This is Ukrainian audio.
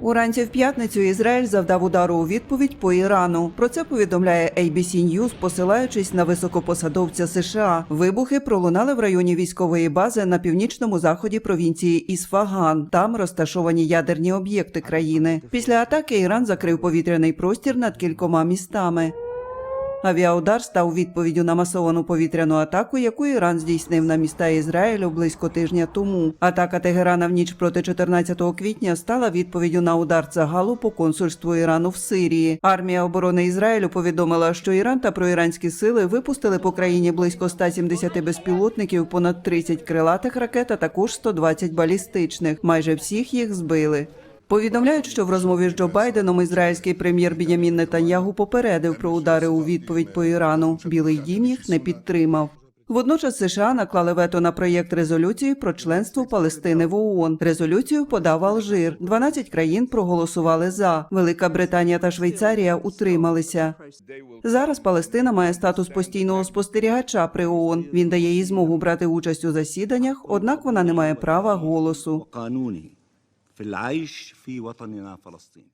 Уранці в п'ятницю Ізраїль завдав удару у відповідь по Ірану. Про це повідомляє ABC News, посилаючись на високопосадовця США. Вибухи пролунали в районі військової бази на північному заході провінції Ісфаган. Там розташовані ядерні об'єкти країни. Після атаки Іран закрив повітряний простір над кількома містами. Авіаудар став відповіддю на масовану повітряну атаку, яку Іран здійснив на міста Ізраїлю близько тижня тому. Атака Тегерана в ніч проти 14 квітня стала відповіддю на удар Цагалу по консульству Ірану в Сирії. Армія оборони Ізраїлю повідомила, що Іран та проіранські сили випустили по країні близько 170 безпілотників, понад 30 крилатих ракет, а також 120 балістичних. Майже всіх їх збили. Повідомляють, що в розмові з Джо Байденом ізраїльський прем'єр Бінямін Нетаньягу попередив про удари у відповідь по Ірану. Білий дім їх не підтримав. Водночас США наклали вето на проєкт резолюції про членство Палестини в ООН. Резолюцію подав Алжир. 12 країн проголосували за. Велика Британія та Швейцарія утрималися. Зараз Палестина має статус постійного спостерігача при ООН. Він дає їй змогу брати участь у засіданнях, однак вона не має права голосу. في العيش في وطننا فلسطين.